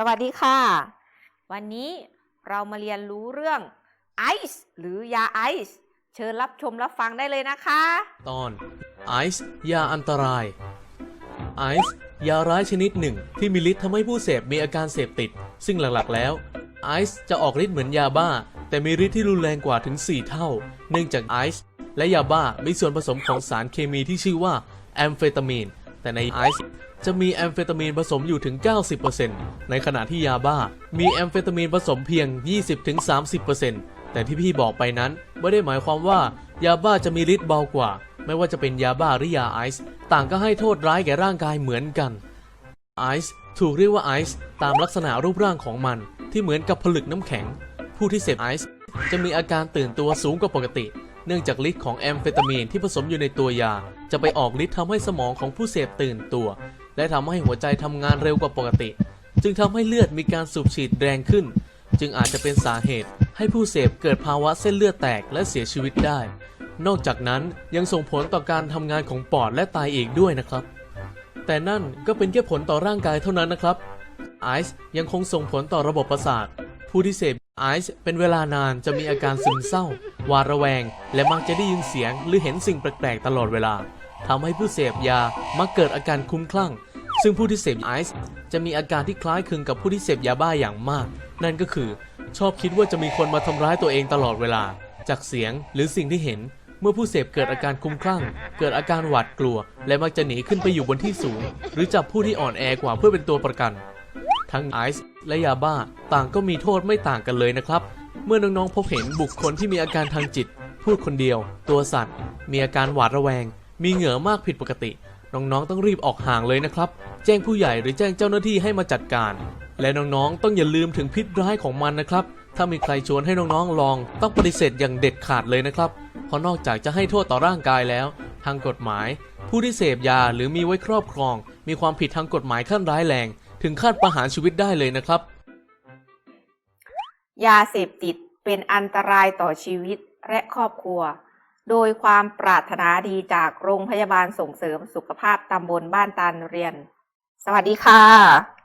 สวัสดีค่ะ วันนี้เรามาเรียนรู้เรื่องไอซ์หรือยาไอซ์เชิญรับชมรับฟังได้เลยนะคะ ตอนไอซ์ยาอันตรายไอซ์ยาร้ายชนิดหนึ่ง ที่มีฤทธิ์ทำให้ผู้เสพมีอาการเสพติด ซึ่งหลักๆแล้วไอซ์จะออกฤทธิ์เหมือนยาบ้า แต่มีฤทธิ์ที่รุนแรงกว่าถึง 4 เท่า เนื่องจากไอซ์และยาบ้ามีส่วนผสมของสารเคมีที่ชื่อว่าแอมเฟตามีนแต่ในไอซ์จะมีแอมเฟตามีนผสมอยู่ถึง 90%ในขณะที่ยาบ้า มีแอมเฟตามีนผสมเพียง 20-30%แต่ที่พี่บอกไปนั้นไม่ได้หมายความว่ายาบ้าจะมีฤทธิ์เบากว่า ไม่ว่าจะเป็นยาบ้าหรือยาไอซ์ต่างก็ให้โทษร้ายแก่ร่างกายเหมือนกันไอซ์ถูกเรียกว่าไอซ์ตามลักษณะรูปร่างของมัน ที่เหมือนกับผลึกน้ำแข็ง ผู้ที่เสพไอซ์จะมีอาการตื่นตัวสูงกว่าปกติ เนื่องจากฤทธิ์ของแอมเฟตามีนที่ผสมอยู่ในตัวยา จะไปออกฤทธิ์ทำให้สมองของผู้เสพตื่นตัว และทำให้หัวใจทำงานเร็วกว่าปกติ จึงทำให้เลือดมีการสูบฉีดแรงขึ้น จึงอาจจะเป็นสาเหตุ ให้ผู้เสพเกิดภาวะเส้นเลือดแตกและเสียชีวิตได้ นอกจากนั้นยังส่งผลต่อการทำงานของปอดและไตอีกด้วยนะครับ แต่นั่นก็เป็นแค่ผลต่อร่างกายเท่านั้นนะครับไอซ์ยังคงส่งผลต่อระบบประสาท ผู้ที่เสพไอซ์เป็นเวลานานจะมีอาการซึมเศร้า หวาดระแวง และมักจะได้ยินเสียงหรือเห็นสิ่งแปลกๆตลอดเวลาทำให้ผู้เสพยามักเกิดอาการคุ้มคลั่ง ซึ่งผู้ที่เสพไอซ์จะมีอาการที่คล้ายคลึงกับผู้ที่เสพยาบ้าอย่างมาก นั่นก็คือ ชอบคิดว่าจะมีคนมาทำร้ายตัวเองตลอดเวลา จากเสียงหรือสิ่งที่เห็น เมื่อผู้เสพเกิดอาการคุ้มคลั่ง เกิดอาการหวาดกลัว และมักจะหนีขึ้นไปอยู่บนที่สูง หรือจับผู้ที่อ่อนแอกว่าเพื่อเป็นตัวประกัน ทั้งไอซ์และยาบ้าต่างก็มีโทษไม่ต่างกันเลยนะครับ เมื่อน้องๆพบเห็นบุคคลที่มีอาการทางจิต พูดคนเดียว ตัวสั่นมีอาการหวาดระแวง มีเหงื่อมากผิดปกติ น้องๆต้องรีบออกห่างเลยนะครับ แจ้งผู้ใหญ่หรือแจ้งเจ้าหน้าที่ให้มาจัดการ และน้องๆต้องอย่าลืมถึงพิษร้ายของมันนะครับ ถ้ามีใครชวนให้น้องๆลอง ต้องปฏิเสธอย่างเด็ดขาดเลยนะครับ เพราะนอกจากจะให้โทษต่อร่างกายแล้ว ทางกฎหมาย ผู้ที่เสพยาหรือมีไว้ครอบครอง มีความผิดทางกฎหมายขั้นร้ายแรง ถึงขั้นประหารชีวิตได้เลยนะครับ ยาเสพติดเป็นอันตรายต่อชีวิตและครอบครัว โดยความปรารถนาดีจากโรงพยาบาลส่งเสริมสุขภาพตำบลบ้านตาลเรียน สวัสดีค่ะ